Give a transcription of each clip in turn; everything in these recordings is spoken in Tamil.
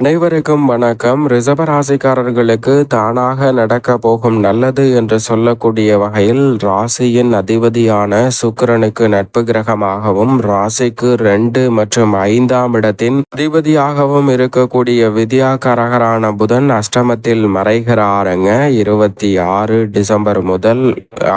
அனைவருக்கும் வணக்கம். ரிசபராசிக்காரர்களுக்கு தானாக நடக்க போகும் நல்லது என்று சொல்லக்கூடிய வகையில் ராசியின் அதிபதியான சுக்கிரனுக்கு நட்பு கிரகமாகவும் ராசிக்கு ரெண்டு மற்றும் ஐந்தாம் இடத்தின் அதிபதியாகவும் இருக்கக்கூடிய வித்யாகாரகரான புதன் அஷ்டமத்தில் மறைகிறாருங்க. இருபத்தி ஆறு டிசம்பர் முதல்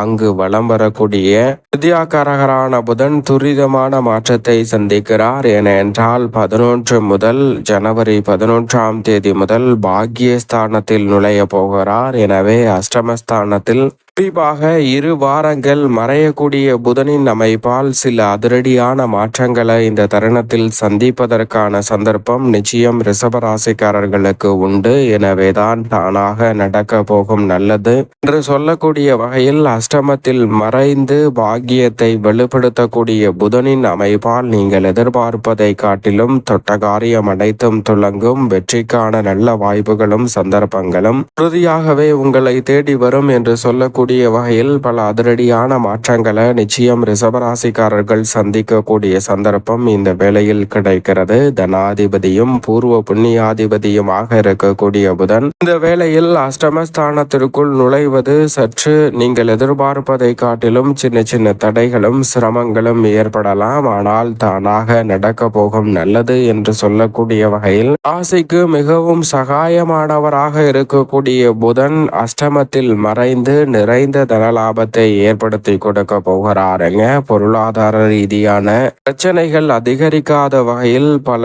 அங்கு வலம் வரக்கூடிய வித்யாகாரகரான புதன் துரிதமான மாற்றத்தை சந்திக்கிறார். என என்றால் பதினொன்று முதல் ஜனவரி பதினொன்று பதினொன்றாம் தேதி முதல் பாக்கியஸ்தானத்தில் நுழைய போகிறார். எனவே அஷ்டமஸ்தானத்தில் குறிப்பாக இரு வாரங்கள் மறையக்கூடிய புதனின் அமைப்பால் சில அதிரடியான மாற்றங்களை இந்த தருணத்தில் சந்திப்பதற்கான சந்தர்ப்பம் நிச்சயம் ரிசபராசிக்காரர்களுக்கு உண்டு. எனவேதான் தானாக நடக்க போகும் நல்லது. என்று சொல்லக்கூடிய வகையில் அஷ்டமத்தில் மறைந்து பாக்கியத்தை வெளிப்படுத்தக்கூடிய புதனின் அமைப்பால் நீங்கள் எதிர்பார்ப்பதை காட்டிலும் தொட்ட காரியம் அனைத்தும் துளங்கும். வெற்றிக்கான நல்ல வாய்ப்புகளும் சந்தர்ப்பங்களும் உறுதியாகவே உங்களை தேடி வரும் என்று சொல்லக்கூடிய கூடிய வகையில் பல அதிரடியான மாற்றங்களை நிச்சயம் ரிசபராசிக்காரர்கள் சந்திக்கக்கூடிய சந்தர்ப்பம் இந்த வேளையில் கிடைக்கிறது. தனாதிபதியும் பூர்வ புண்ணியாதிபதியுமாக இருக்கக்கூடிய புதன் இந்த வேளையில் அஷ்டமஸ்தானத்திற்குள் நுழைவது சற்று நீங்கள் எதிர்பார்ப்பதை காட்டிலும் சின்ன சின்ன தடைகளும் சிரமங்களும் ஏற்படலாம். ஆனால் தானாக நடக்க போகும் நல்லது என்று சொல்லக்கூடிய வகையில் ஆசைக்கு மிகவும் சகாயமானவராக இருக்கக்கூடிய புதன் அஷ்டமத்தில் மறைந்து நிற நிறைந்த தனலாபத்தை ஏற்படுத்தி கொடுக்க போகிறாருங்க. பொருளாதார ரீதியான பிரச்சனைகள் அதிகரிக்காத வகையில் பல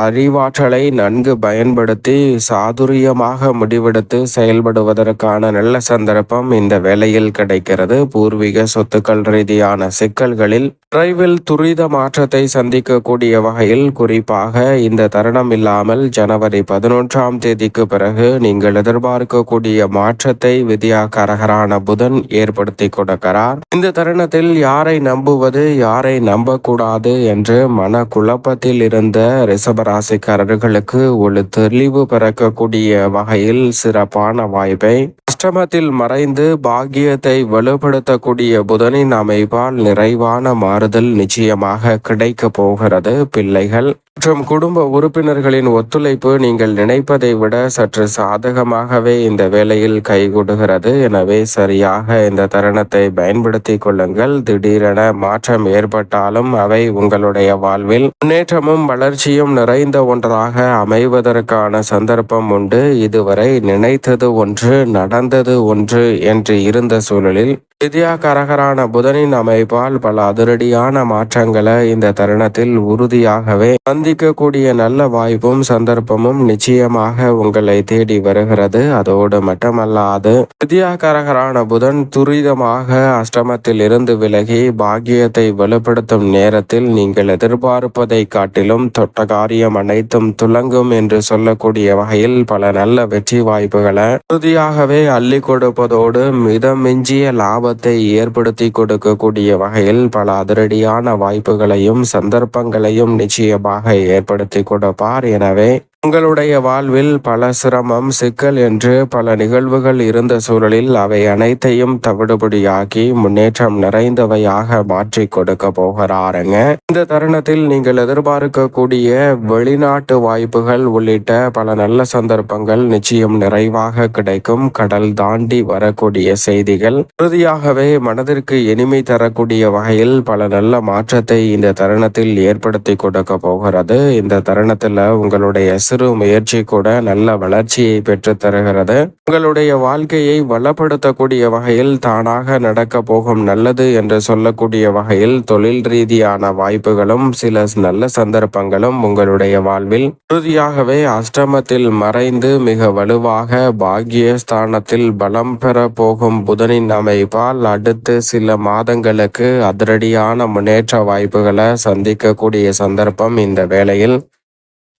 அறிவாற்றலை நன்கு பயன்படுத்தி சாதுரியமாக முடிவெடுத்து செயல்படுவதற்கான நல்ல சந்தர்ப்பம் இந்த வேளையில் கிடைக்கிறது. பூர்வீக சொத்துக்கள் ரீதியான சிக்கல்களில் விரைவில் துரித மாற்றத்தை சந்திக்கக்கூடிய வகையில் குறிப்பாக இந்த தருணம் இல்லாமல் ஜனவரி பதினொன்றாம் தேதிக்கு பிறகு நீங்கள் எதிர்பார்க்கக்கூடிய மாற்றத்தை வித்யா கரகரான புதன் ஏற்படுத்தி கொடுக்கிறார். இந்த தருணத்தில் யாரை நம்புவது யாரை நம்பக்கூடாது என்று மன குழப்பத்தில் இருந்த ரிசபராசிக்காரர்களுக்கு ஒரு தெளிவு பிறக்கக்கூடிய வகையில் சிறப்பான வாய்ப்பை அஷ்டமத்தில் மறைந்து பாக்கியத்தை வலுப்படுத்தக்கூடிய புதனின் அமைப்பால் நிறைவான மாறுதல் நிச்சயமாக கிடைக்க போகிறது. பிள்ளைகள் மற்றும் குடும்ப உறுப்பினர்களின் ஒத்துழைப்பு நீங்கள் நினைப்பதை விட சற்று சாதகமாகவே இந்த வேலையில் கைகூடுகிறது. எனவே சரியாக இந்த தருணத்தை பயன்படுத்தி கொள்ளுங்கள். திடீரென மாற்றம் ஏற்பட்டாலும் அவை உங்களுடைய வாழ்வில் முன்னேற்றமும் வளர்ச்சியும் நிறைந்த ஒன்றாக அமைவதற்கான சந்தர்ப்பம் உண்டு. இதுவரை நினைத்தது ஒன்று நடந்தது ஒன்று என்று இருந்த சூழலில் வித்யாகரகரான புதனின் அமைப்பால் பல அதிரடியான மாற்றங்களை இந்த தருணத்தில் உறுதியாகவே சந்திக்கக்கூடிய நல்ல வாய்ப்பும் சந்தர்ப்பமும் நிச்சயமாக உங்களை தேடி வருகிறது. அதோடு மட்டுமல்லாது வித்யாகரகரான புதன் துரிதமாக அஷ்டமத்தில் இருந்து விலகி பாக்கியத்தை வெளிப்படுத்தும் நேரத்தில் நீங்கள் எதிர்பார்ப்பதை காட்டிலும் தொட்ட காரியம் அனைத்தும் துலங்கும் என்று சொல்லக்கூடிய வகையில் பல நல்ல வெற்றி வாய்ப்புகளை உறுதியாகவே அள்ளி கொடுப்பதோடு மிதமிஞ்சிய லாப லாபத்தை ஏற்படுத்தி கொடுக்கக்கூடிய வகையில் பல அதிரடியான வாய்ப்புகளையும் சந்தர்ப்பங்களையும் நிச்சயமாக ஏற்படுத்தி கொடுப்பார். எனவே உங்களுடைய வாழ்வில் பல சிரமம் சிக்கல் என்று பல நிகழ்வுகள் இருந்த சூழலில் அவை அனைத்தையும் தவிடுபடியாக்கி முன்னேற்றம் நிறைந்தவையாக மாற்றி கொடுக்க போகிறாருங்க. இந்த தருணத்தில் நீங்கள் எதிர்பார்க்கக்கூடிய வெளிநாட்டு வாய்ப்புகள் உள்ளிட்ட பல நல்ல சந்தர்ப்பங்கள் நிச்சயம் நிறைவாக கிடைக்கும். கடல் தாண்டி வரக்கூடிய செய்திகள் உறுதியாகவே மனதிற்கு இனிமை தரக்கூடிய வகையில் பல நல்ல மாற்றத்தை இந்த தருணத்தில் ஏற்படுத்தி கொடுக்க போகிறது. இந்த தருணத்தில் உங்களுடைய சிறு முயற்சி கூட நல்ல வளர்ச்சியை பெற்று தருகிறது. உங்களுடைய வாழ்க்கையை வளப்படுத்தக்கூடிய வகையில் தானாக நடக்க போகும் நல்லது என்று சொல்லக்கூடிய வகையில் தொழில் ரீதியான வாய்ப்புகளும் சில நல்ல சந்தர்ப்பங்களும் உங்களுடைய வாழ்வில் உறுதியாகவே அஷ்டமத்தில் மறைந்து மிக வலுவாக பாக்கிய ஸ்தானத்தில் பலம் பெற போகும் புதனின் அமைப்பால் அடுத்து சில மாதங்களுக்கு அதிரடியான முன்னேற்ற வாய்ப்புகளை சந்திக்கக்கூடிய சந்தர்ப்பம் இந்த வேளையில்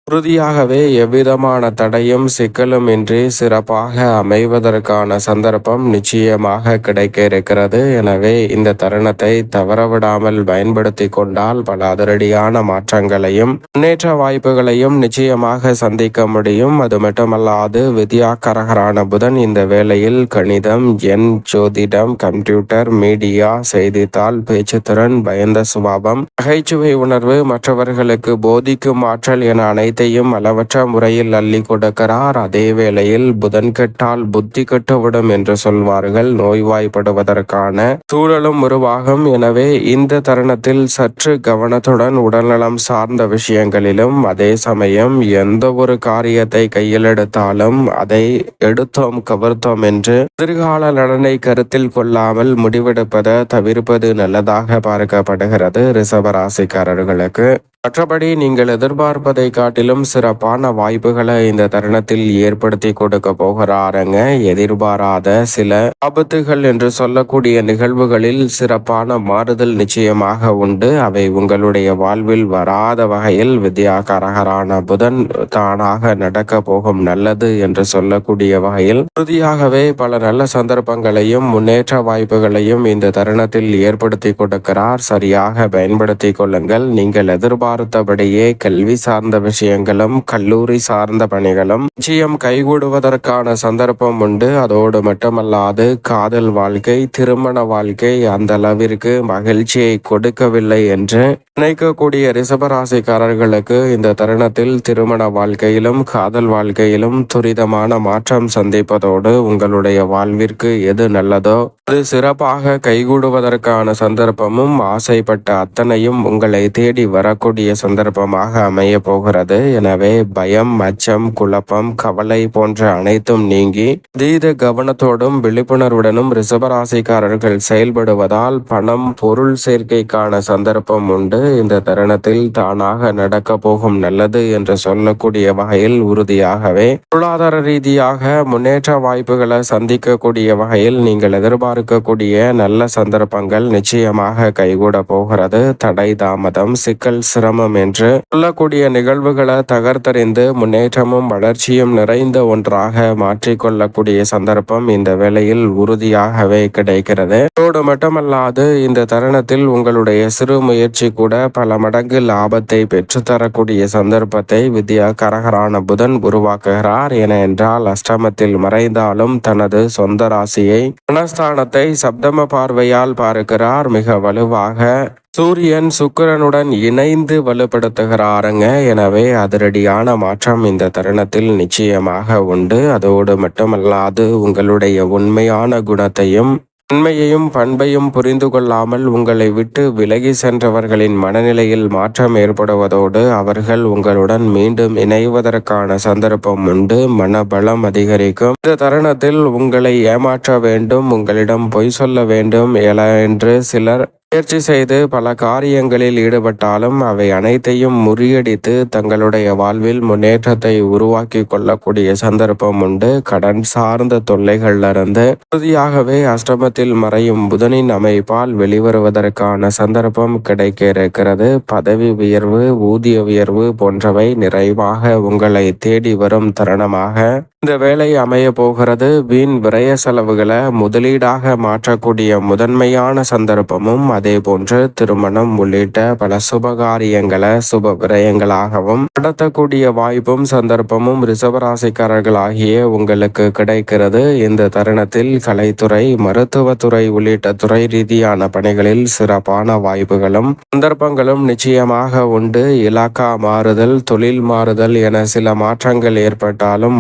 உறுதியாகவே எவ்விதமான தடையும் சிக்கலும் இன்றி சிறப்பாக அமைவதற்கான சந்தர்ப்பம் நிச்சயமாக கிடைக்க இருக்கிறது எனவே இந்த தருணத்தை தவறவிடாமல் பயன்படுத்தி கொண்டால் பல அதிரடியான மாற்றங்களையும் முன்னேற்ற வாய்ப்புகளையும் நிச்சயமாக சந்திக்க முடியும். அது மட்டுமல்லாது வித்யாகரகரான புதன் இந்த வேளையில் கணிதம் எண் ஜோதிடம் கம்ப்யூட்டர் மீடியா செய்தித்தாள் பேச்சுத்திறன் பயந்த சுபாவம் நகைச்சுவை உணர்வு மற்றவர்களுக்கு போதிக்கும் ஆற்றல் என அனைத்து அனைத்தையும் அளவற்ற முறையில் அள்ளி கொடுக்கிறார். அதே வேளையில் புதன் கெட்டால் புத்தி கெட்டுவிடும் என்று சொல்வார்கள். நோய்வாய்ப்படுவதற்கான சூழலும் உருவாகும். எனவே இந்த தருணத்தில் சற்று கவனத்துடன் உடல்நலம் சார்ந்த விஷயங்களிலும் அதே சமயம் எந்த ஒரு காரியத்தை கையில் எடுத்தாலும் அதை எடுத்தோம் கவர்த்தோம் என்று எதிர்கால நலனை கருத்தில் கொள்ளாமல் முடிவெடுப்பதை தவிர்ப்பது நல்லதாக பார்க்கப்படுகிறது. ரிசவராசிக்காரர்களுக்கு மற்றபடி நீங்கள் எதிர்பார்ப்பதை காட்டிலும் சிறப்பான வாய்ப்புகளை இந்த தருணத்தில் ஏற்படுத்தி கொடுக்க போகிறாருங்க. எதிர்பாராத சில ஆபத்துகள் என்று சொல்லக்கூடிய நிகழ்வுகளில் சிறப்பான மாறுதல் நிச்சயமாக உண்டு. அவை உங்களுடைய வாழ்வில் வராத வகையில் வித்யாகாரகரான புதன் தானாக நடக்க போகும் நல்லது என்று சொல்லக்கூடிய வகையில் உறுதியாகவே பல நல்ல சந்தர்ப்பங்களையும் முன்னேற்ற வாய்ப்புகளையும் இந்த தருணத்தில் ஏற்படுத்தி கொடுக்கிறார். சரியாக பயன்படுத்தி கொள்ளுங்கள். நீங்கள் எதிர்பார்த்தபடியே கல்வி சார்ந்த விஷயங்களும் கல்லூரி சார்ந்த பணிகளும் நிச்சயம் கைகூடுவதற்கான சந்தர்ப்பம் உண்டு. அதோடு மட்டுமல்லாது காதல் வாழ்க்கை திருமண வாழ்க்கை அந்த அளவிற்கு மகிழ்ச்சியை கொடுக்கவில்லை என்று நினைக்கக்கூடிய ரிசபராசிக்காரர்களுக்கு இந்த தருணத்தில் திருமண வாழ்க்கையிலும் காதல் வாழ்க்கையிலும் துரிதமான மாற்றம் சந்திப்பதோடு உங்களுடைய வாழ்விற்கு எது நல்லதோ அது சிறப்பாக கைகூடுவதற்கான சந்தர்ப்பமும் ஆசைப்பட்ட அத்தனையும் உங்களை தேடி வரக்கூடிய சந்தர்ப்பமாக அமைய போகிறது. எனவே பயம் அச்சம் குழப்பம் கவலை போன்ற அனைத்தும் நீங்கி தீர கவனத்தோடும் விழிப்புணர்வுடனும் ரிசபராசிக்காரர்கள் செயல்படுவதால் பணம் பொருள் சேர்க்கைக்கான சந்தர்ப்பம் உண்டு. இந்த தருணத்தில் தானாக நடக்க போகும் நல்லது என்று சொல்லக்கூடிய வகையில் உறுதியாகவே பொருளாதார ரீதியாக முன்னேற்ற வாய்ப்புகளை சந்திக்கக்கூடிய வகையில் நீங்கள் எதிர்பார்க்கக்கூடிய நல்ல சந்தர்ப்பங்கள் நிச்சயமாக கைகூட போகிறது. தடை தாமதம் சிக்கல் சிரமம் என்று சொல்லக்கூடிய நிகழ்வுகள் தகர்த்தறிந்து முன்னேற்றமும் வளர்ச்சியும் நிறைந்த ஒன்றாக மாற்றிக்கொள்ளக்கூடிய சந்தர்ப்பம் இந்த வேளையில் உறுதியாகவே கிடைக்கிறது. அதோடு மட்டுமல்லாது இந்த தருணத்தில் உங்களுடைய சிறு முயற்சி கூட பல மடங்கு லாபத்தை பெற்றுத்தரக்கூடிய சந்தர்ப்பத்தை வித்யா கரகரான புதன் உருவாக்குகிறார். என என்றால் அஷ்டமத்தில் மறைந்தாலும் தனது சொந்த ராசியை மனஸ்தானத்தை சப்தம பார்வையால் பார்க்கிறார். மிக வலுவாக சூரியன் சுக்கிரனுடன் இணைந்து வலுப்படுத்துகிறாருங்க. எனவே அதிரடியான மாற்றம் இந்த தருணத்தில் நிச்சயமாக உண்டு. அதோடு மட்டுமல்லாது உங்களுடைய உண்மையான குணத்தையும் உண்மையையும் பண்பையும் புரிந்து கொள்ளாமல் உங்களை விட்டு விலகி சென்றவர்களின் மனநிலையில் மாற்றம் ஏற்படுவதோடு அவர்கள் உங்களுடன் மீண்டும் இணைவதற்கான சந்தர்ப்பம் உண்டு. மனபலம் அதிகரிக்கும். இந்த தருணத்தில் உங்களை ஏமாற்ற வேண்டும் உங்களிடம் பொய் சொல்ல வேண்டும் எல என்று சிலர் முயற்சி செய்து பல காரியங்களில் ஈடுபட்டாலும் அவை அனைத்தையும் முறியடித்து தங்களுடைய வாழ்வில் முன்னேற்றத்தை உருவாக்கி கொள்ளக்கூடிய சந்தர்ப்பம் உண்டு. கடன் சார்ந்த தொல்லைகளிலிருந்து உறுதியாகவே அஷ்டமத்தில் மறையும் புதனின் அமைப்பால் வெளிவருவதற்கான சந்தர்ப்பம் கிடைக்க இருக்கிறது பதவி உயர்வு ஊதிய உயர்வு போன்றவை நிறைவாக உங்களை தேடி வரும் தருணமாக இந்த வேலை அமைய போகிறது. வீண் விரய செலவுகளை முதலீடாக மாற்றக்கூடிய முதன்மையான சந்தர்ப்பமும் அதே போன்று திருமணம் உள்ளிட்ட பல சுபகாரியங்களை சுப விரயங்களாகவும் நடத்தக்கூடிய வாய்ப்பும் சந்தர்ப்பமும் ரிசவராசிக்காரர்களாகிய உங்களுக்கு கிடைக்கிறது. இந்த தருணத்தில் கலைத்துறை மருத்துவத்துறை உள்ளிட்ட துறை ரீதியான பணிகளில் சிறப்பான வாய்ப்புகளும் சந்தர்ப்பங்களும் நிச்சயமாக உண்டு. இலாக்கா மாறுதல் தொழில் மாறுதல் என சில மாற்றங்கள் ஏற்பட்டாலும்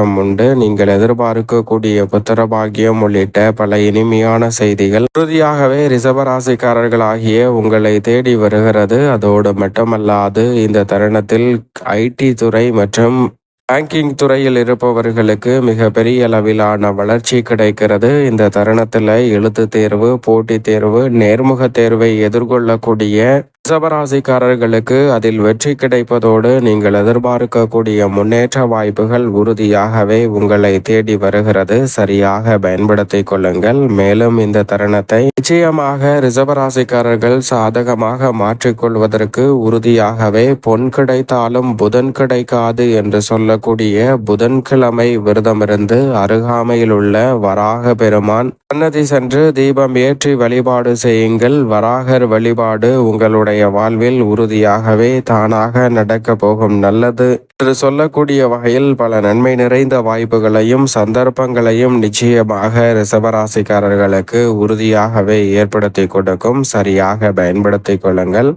முன்னேற்றம் உண்டு. நீங்கள் எதிர்பார்க்கக்கூடிய புத்திரபாகியம் உள்ளிட்ட பல இனிமையான செய்திகள் உறுதியாகவே ரிசபராசிக்காரர்களாகிய உங்களை தேடி வருகிறது. அதோடு மட்டுமல்லாது இந்த தருணத்தில் ஐடி துறை மற்றும் பேங்கிங் துறையில் இருப்பவர்களுக்கு மிக பெரிய அளவிலான வளர்ச்சி கிடைக்கிறது. இந்த தருணத்தில் எழுத்து தேர்வு போட்டித் தேர்வு நேர்முக தேர்வை எதிர்கொள்ளக்கூடிய ரிசபராசிக்காரர்களுக்கு அதில் வெற்றி கிடைப்பதோடு நீங்கள் எதிர்பார்க்கக்கூடிய முன்னேற்ற வாய்ப்புகள் உறுதியாகவே உங்களை தேடி வருகிறது. சரியாக பயன்படுத்திக் கொள்ளுங்கள். மேலும் இந்த தருணத்தை நிச்சயமாக ரிசபராசிக்காரர்கள் சாதகமாக மாற்றிக்கொள்வதற்கு உறுதியாகவே பொன் கிடைத்தாலும் புதன் கிடைக்காது என்று சொல்ல வரக்கூடிய புதன்கிழமை விரதமிருந்து அருகாமையில் உள்ள வராக பெருமான் சன்னதி சென்று தீபம் ஏற்றி வழிபாடு செய்யுங்கள். வராகர் வழிபாடு உங்களுடைய வாழ்வில் உறுதியாகவே தானாக நடக்க போகும் நல்லது. என்று சொல்லக்கூடிய வகையில் பல நன்மை நிறைந்த வாய்ப்புகளையும் சந்தர்ப்பங்களையும் நிச்சயமாக ரிசவராசிக்காரர்களுக்கு உறுதியாகவே ஏற்படுத்தி கொடுக்கும். சரியாக பயன்படுத்திக் கொள்ளுங்கள்.